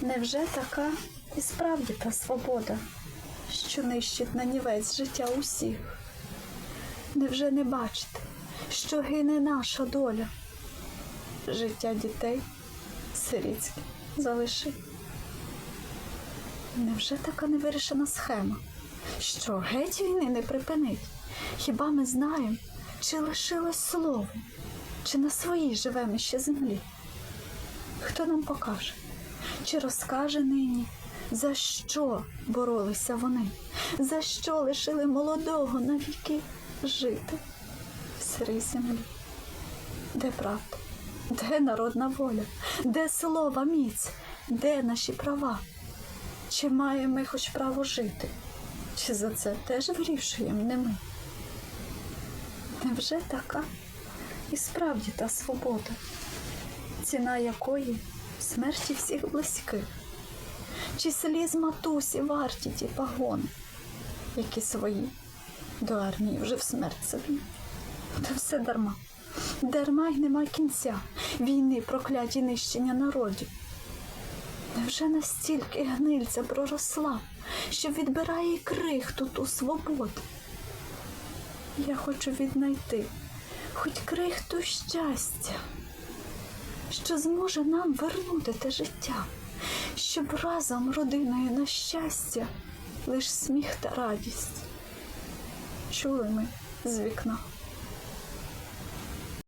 Невже така і справді та свобода, що нищить на нівець життя усіх? Невже не бачите, що гине наша доля? Життя дітей сирітське залиши. Невже така невирішена схема? Що геть війни не припинить? Хіба ми знаємо, чи лишилось слово, чи на своїй живемо ще землі? Хто нам покаже? Чи розкаже нині, за що боролися вони? За що лишили молодого навіки жити в сирій землі? Де правда? Де народна воля? Де слова міць? Де наші права? Чи маємо ми хоч право жити? Чи за це теж вирішуємо не ми? Невже така і справді та свобода, ціна якої смерті всіх близьких? Чи сліз матусі варті ті пагони, які свої до армії вже в смерть собі? Та все дарма. Дарма й нема кінця війни, прокляті нищення народів. Невже настільки гнильця проросла, що відбирає й крихту ту свободу? Я хочу віднайти хоч крихту щастя, що зможе нам вернути те життя, щоб разом родиною на щастя лиш сміх та радість. Чули ми з вікна.